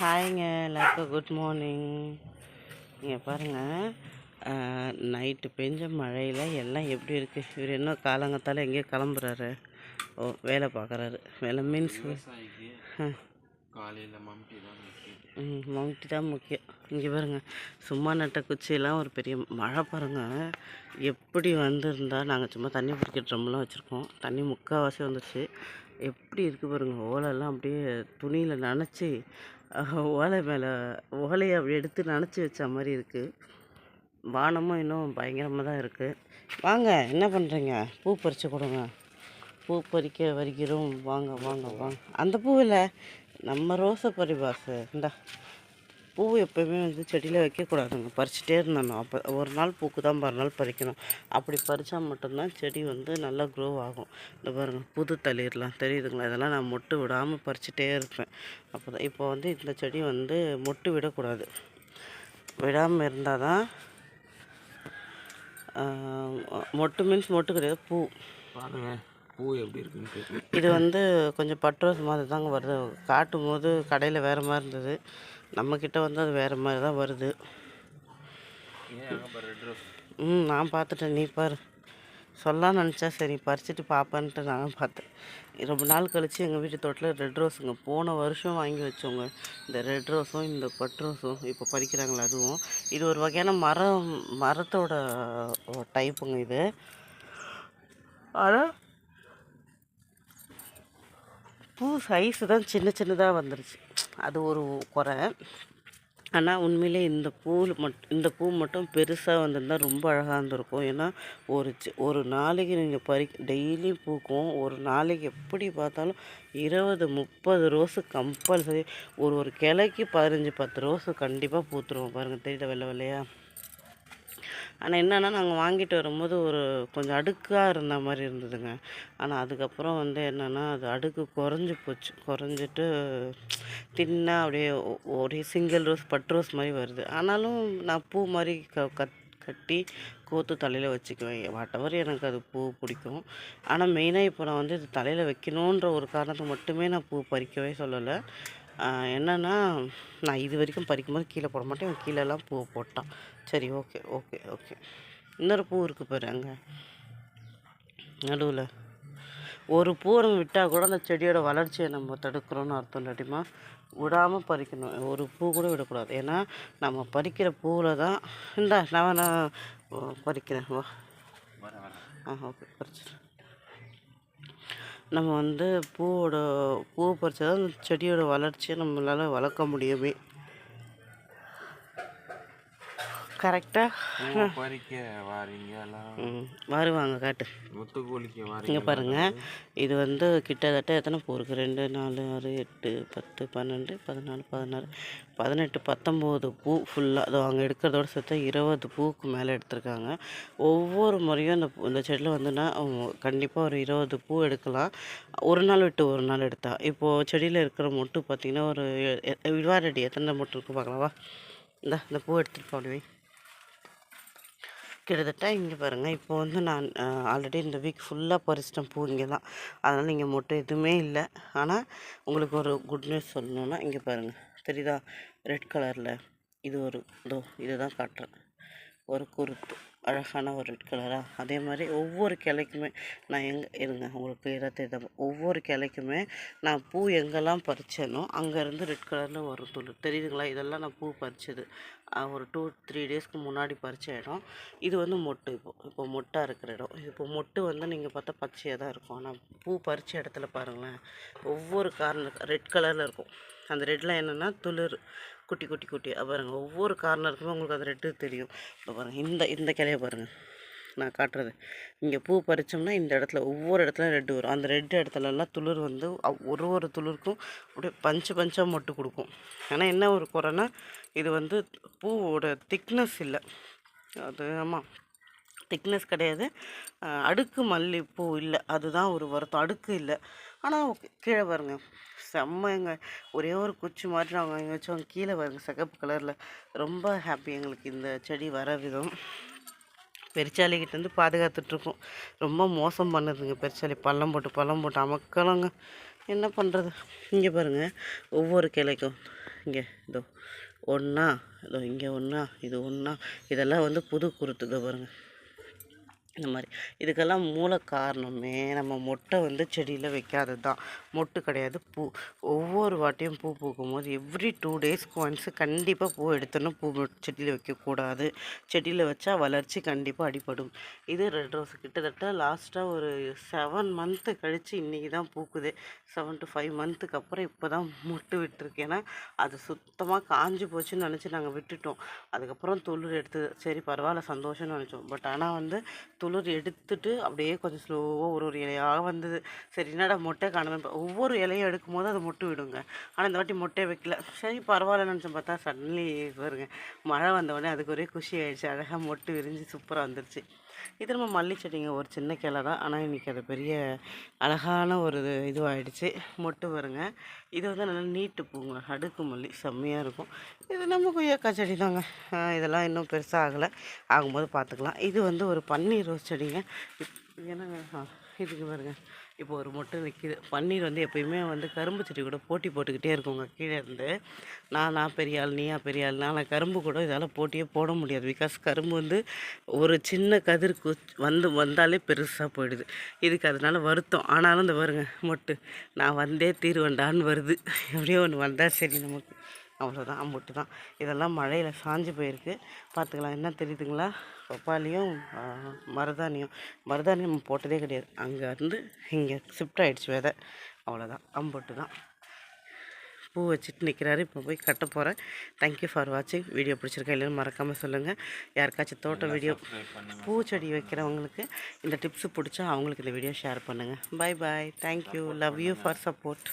ஹாய்ங்க எல்லாருக்கும் good morning இங்கே பாருங்கள் நைட்டு பெஞ்ச மழையில் எல்லாம் எப்படி இருக்குது இவர் இன்னும் காலங்கத்தால் எங்கேயோ கிளம்புறாரு. ஓ வேலை பார்க்குறாரு. வேலை மீன்ஸ் காலையில் மம்டி தான் முக்கியம். இங்கே பாருங்க சும்மா நட்ட குச்சியெல்லாம் ஒரு பெரிய மழை பாருங்க. எப்படி வந்திருந்தால் நாங்கள் சும்மா தண்ணி பிடிக்கிற ட்ரம்லாம் வச்சுருக்கோம். தண்ணி முக்கால்வாசி வந்துருச்சு. எப்படி இருக்குது பாருங்கள் ஓலைலாம் அப்படியே துணியில் நனைச்சி ஓலை மேலே ஓலையை அப்படி எடுத்து நினச்சி வச்ச மாதிரி இருக்குது வானமும் இன்னும் பயங்கரமாக தான் இருக்குது வாங்க என்ன பண்ணுறீங்க பூ பறித்து கொடுங்க. பூ பறிக்க வரிக்கிறோம் வாங்க வாங்க வாங்க. அந்த பூ இல்லை? நம்ம ரோசை பரிபாசு இந்தா பூ எப்போயுமே வந்து செடியில் வைக்கக்கூடாதுங்க. பறிச்சுட்டே இருந்தணும். அப்போ ஒரு நாள் பூக்கு தான் மறுநாள் பறிக்கணும். அப்படி பறித்தா மட்டும்தான் செடி வந்து நல்லா க்ரோ ஆகும். இந்த பாருங்கள் புது தளிர்லாம் தெரியுதுங்களா? இதெல்லாம் நான் மொட்டு விடாமல் பறிச்சுட்டே இருப்பேன். அப்போ தான் இப்போ வந்து இந்த செடி வந்து மொட்டு விடக்கூடாது. விடாமல் இருந்தால் தான் மொட்டு மீன்ஸ் மொட்டு கிடையாது பூ. பாருங்கள் பூ எப்படி இருக்குன்னு கேட்கு இது வந்து கொஞ்சம் பட்ரோஸ் மாதிரி தாங்க வருது. காட்டும் போது கடையில் வேறு மாதிரி இருந்தது. நம்மக்கிட்ட வந்து அது வேறு மாதிரி தான் வருது. ரோஸ்? ம் நான் பார்த்துட்டேன். நீ பாரு. சொல்லலாம் நினச்சா சரி பறிச்சுட்டு பார்ப்பேன்ட்டு நானும் பார்த்தேன். ரொம்ப நாள் கழித்து எங்கள் வீட்டு தோட்டத்தில் ரெட் ரோஸுங்க. போன வருஷம் வாங்கி வச்சோங்க இந்த ரெட் ரோஸும் இந்த பட் ரோஸும் இப்போ பறிக்கிறாங்களா அதுவும். இது ஒரு வகையான மரம் மரத்தோட டைப்புங்க இது. ஆனால் பூ சைஸு தான் சின்ன சின்னதாக வந்துருச்சு. அது ஒரு குறை. ஆனால் உண்மையிலே இந்த பூவில் மட் இந்த பூ மட்டும் பெருசாக வந்திருந்தால் ரொம்ப அழகாக இருந்திருக்கும். ஏன்னா ஒரு ஒரு நாளைக்கு நீங்கள் பறி டெய்லியும் பூக்கும். ஒரு நாளைக்கு எப்படி பார்த்தாலும் இருபது முப்பது ரோஸு கம்பல்சரி ஒரு ஒரு கிளைக்கு பதினஞ்சு பத்து ரோஸு கண்டிப்பாக பூத்துருவோம் பாருங்கள் தெரியல வெள்ளை வெள்ளையாக ஆனால் என்னென்னா நாங்கள் வாங்கிட்டு வரும்போது ஒரு கொஞ்சம் அடுக்காக இருந்த மாதிரி இருந்ததுங்க. ஆனால் அதுக்கப்புறம் வந்து என்னென்னா அது அடுக்கு குறைஞ்சி போச்சு. குறைஞ்சிட்டு தின்னாக அப்படியே ஒரே சிங்கிள் ரோஸ் பட் ரோஸ் மாதிரி வருது. ஆனாலும் நான் பூ மாதிரி க கத் கட்டி கோத்து தலையில் வச்சுக்குவேன். வாட்டவர் எனக்கு அது பூ பிடிக்கும். ஆனால் மெயினாக இப்போ நான் வந்து இது தலையில் வைக்கணுன்ற ஒரு காரணத்துக்கு மட்டுமே நான் பூ பறிக்கவே சொல்லலை. என்னென்னா நான் இது வரைக்கும் பறிக்கும்போது கீழே போட மாட்டேன். இவன் கீழெல்லாம் பூ போட்டான். சரி ஓகே ஓகே ஓகே. இன்னொரு பூ இருக்குது பாரு அங்கே நடுவில். ஒரு பூ நம்ம விட்டால் கூட அந்த செடியோட வளர்ச்சியை நம்ம தடுக்கிறோன்னு அர்த்தம் இல்லாட்டிமா விடாமல் பறிக்கணும். ஒரு பூ கூட விடக்கூடாது. ஏன்னா நம்ம பறிக்கிற பூவில் தான். இந்தா நான் நான் பறிக்கிறேன். வா. ஆ ஓகே பறிச்சிடு. நம்ம வந்து பூவோட பூ பறிச்சா தான் அந்த செடியோட வளர்ச்சியை நம்மளால் வளர்க்க முடியுமே. கரெக்டாக பறிக்க வருவாங்க காட்டு. இங்கே பாருங்கள் இது வந்து கிட்டத்தட்ட எத்தனை பூ இருக்குது ரெண்டு நாலு ஆறு எட்டு பத்து பன்னெண்டு பதினாலு பதினாறு பதினெட்டு பத்தொம்போது பூ ஃபுல்லாக அது அவங்க எடுக்கிறதோட சேர்த்து இருபது பூவுக்கு மேலே எடுத்திருக்காங்க. ஒவ்வொரு முறையும் இந்த பூ- இந்த செடியில் வந்துன்னா கண்டிப்பாக ஒரு இருபது பூ எடுக்கலாம். ஒரு நாள் விட்டு ஒரு நாள் எடுத்தா. இப்போது செடியில் இருக்கிற மொட்டு பார்த்திங்கன்னா ஒரு விவாரடி எத்தனை மொட்டு இருக்கு பார்க்கலாம் வா. இந்த இந்த பூ எடுத்துகிட்டு போடுவே கிட்டத்தட்ட இங்கே பாருங்கள் இப்போ வந்து நான் ஆல்ரெடி இந்த வீக் ஃபுல்லாக பறிச்சிட்டேன் பூ இங்கே தான் அதனால் இங்கே மொட்டை எதுவுமே இல்லை. ஆனால் உங்களுக்கு ஒரு குட் நியூஸ் சொல்லணுன்னா இங்கே பாருங்கள் தெரியுதா? ரெட் கலரில் இது ஒரு இதோ இதை தான் காட்டுறேன். ஒரு குருத்து அழகான ஒரு ரெட் கலராக அதே மாதிரி ஒவ்வொரு கிளைக்குமே நான் எங்கே இருங்க உங்களுக்கு பேராக தெரியுதா? ஒவ்வொரு கிளைக்குமே நான் பூ எங்கெல்லாம் பறித்தேனோ அங்கேருந்து ரெட் கலரில் வரும் துளு தெரியுதுங்களா? இதெல்லாம் நான் பூ பறித்தது ஒரு டூ த்ரீ டேஸ்க்கு முன்னாடி பறித்த இடம். இது வந்து மொட்டு இப்போ. இப்போ மொட்டாக இருக்கிற இடம். இப்போ மொட்டு வந்து நீங்கள் பார்த்தா பச்சையாக தான் இருக்கும். ஆனால் பூ பறித்த இடத்துல பாருங்களேன். ஒவ்வொரு கார்னர் ரெட் கலரில் இருக்கும். அந்த ரெட்டில் என்னென்னா துளிர். குட்டி குட்டி குட்டி. பாருங்கள் ஒவ்வொரு கார்னருக்குமே உங்களுக்கு அது ரெட்டு தெரியும். இப்போ பாருங்கள் இந்த இந்த கிளைய பாருங்கள் நான் காட்டுறது. இங்கே பூ பறித்தோம்னா இந்த இடத்துல ஒவ்வொரு இடத்துல ரெட்டு வரும். அந்த ரெட்டு இடத்துலலாம் துளிர் வந்து ஒரு ஒரு துளிருக்கும் அப்படியே பஞ்சு பஞ்சாக மொட்டு கொடுக்கும். ஆனால் என்ன ஒரு குறைன்னா இது வந்து பூவோட திக்னஸ் இல்லை. அது ஆமாம் திக்னஸ் கிடையாது. அடுக்கு மல்லிகைப்பூ இல்லை. அதுதான் ஒரு வருத்தம். அடுக்கு இல்லை. ஆனால் கீழே பாருங்க. எங்கள் ஒரே ஒரு குச்சி மாதிரி நாங்கள் வாங்கி வச்சோம். கீழே பாருங்கள் சிகப்பு கலரில். ரொம்ப ஹாப்பி எங்களுக்கு இந்த செடி வர விதம். பெருச்சாலிக்கிட்டேருந்து பாதுகாத்துட்ருக்கோம் ரொம்ப மோசம் பண்ணுதுங்க பெருச்சாலி. பள்ளம் போட்டு பள்ளம் போட்டு அமக்கலங்க. என்ன பண்ணுறது இங்கே பாருங்கள் ஒவ்வொரு கிளைக்கும். இங்கே இதோ ஒன்றா இதோ இங்கே ஒன்றா இது ஒன்றா இதெல்லாம் வந்து புது குருத்து இதோ பாருங்கள் இந்த மாதிரி. இதுக்கெல்லாம் மூல காரணமே நம்ம மொட்டை வந்து செடியில் வைக்காதது தான் மொட்டு கிடையாது. பூ ஒவ்வொரு வாட்டியும் பூ பூக்கும் போது எவ்ரி டூ டேஸ்க்கு ஒன்ஸ் கண்டிப்பாக பூ எடுத்தோன்னா பூ செடியில் வைக்கக்கூடாது. செடியில் வச்சா வளர்ச்சி கண்டிப்பாக அடிபடும். இது ரெட் ரோஸ் கிட்டத்தட்ட லாஸ்ட்டாக ஒரு செவன் மந்த்து கழித்து இன்றைக்கி தான் பூக்குது செவன் டு ஃபைவ் மந்த்துக்கு அப்புறம் இப்போ தான் மொட்டு விட்டுருக்கு. ஏன்னா அது சுத்தமாக காஞ்சி போச்சுன்னு நினச்சி நாங்கள் விட்டுட்டோம். அதுக்கப்புறம் துளிர் எடுத்து சரி பரவாயில்ல சந்தோஷம்னு நினச்சோம். பட் ஆனால் வந்து துளிர் எடுத்துட்டு அப்படியே கொஞ்சம் ஸ்லோவாக ஒரு ஒரு இலையாக வந்தது. சரி என்னடா மொட்டை காணுமே? ஒவ்வொரு இலையும் எடுக்கும் போது அது மொட்டு விடுங்க. ஆனால் இந்த வாட்டி மொட்டை வைக்கல. சரி பரவாயில்லன்னு நினச்சோம் பார்த்தா சடன்லி பாருங்க மழை வந்த உடனே அதுக்கு ஒரே குஷி ஆயிடுச்சு. அழகாக மொட்டு விரிஞ்சு சூப்பராக வந்துருச்சு. இது நம்ம மல்லி செடிங்க ஒரு சின்ன கிளை தான் ஆனால் இன்றைக்கி அது பெரிய அழகான ஒரு இது இதுவாகிடுச்சு மொட்டு வருங்க. இது வந்து நல்லா நீட்டு பூங்க அடுக்கு மல்லி செம்மையாக இருக்கும். இது நம்ம கொய்யாக்காய் செடி தாங்க இதெல்லாம் இன்னும் பெருசாக ஆகலை. ஆகும்போது பார்த்துக்கலாம் இது வந்து ஒரு பன்னீர் ரோஸ் செடிங்க. ஏன்னா என்னங்க? இதுக்கு பாருங்க. இப்போ ஒரு மொட்டு நிற்கிது பன்னீர் வந்து எப்பயுமே வந்து கரும்பு செடி கூட போட்டி போட்டுக்கிட்டே இருக்குங்க. கீழே இருந்து நான் நான் பெரிய ஆள் நீயா பெரிய ஆள் நான் கரும்பு கூட இதால் போட்டியே போட முடியாது. பிகாஸ் கரும்பு வந்து ஒரு சின்ன கதிர் வந்து வந்தாலே பெருசாக போயிடுது. இதுக்கு அதனால வருத்தம். ஆனாலும் இந்த பாருங்க மொட்டு. நான் வந்தே தீர்வண்டான்னு வருது. எப்படியோ ஒன்று வந்தால் சரி நமக்கு. அவ்வளோதான் அம்புட்டு தான் இதெல்லாம் மழையில் சாஞ்சு போயிருக்கு. பார்த்துக்கலாம் என்ன தெரியுதுங்களா? பப்பாளியும் மருதாணியும். மருதாணி நம்ம போட்டதே கிடையாது. அங்கே இருந்து இங்கே ஷிஃப்ட் ஆகிடுச்சு விதை. அவ்வளோதான் அம்புட்டு தான் பூ வச்சுட்டு நிற்கிறாரு இப்போ போய் கட்ட போகிறேன் தேங்க்யூ ஃபார் வாட்சிங் வீடியோ பிடிச்சிருக்கா இல்லைன்னு மறக்காமல் சொல்லுங்கள் யாருக்காச்சும் தோட்ட வீடியோ பூச்செடி வைக்கிறவங்களுக்கு இந்த டிப்ஸு பிடிச்சா அவங்களுக்கு இந்த வீடியோ ஷேர் பண்ணுங்கள் bye bye thank you love you for support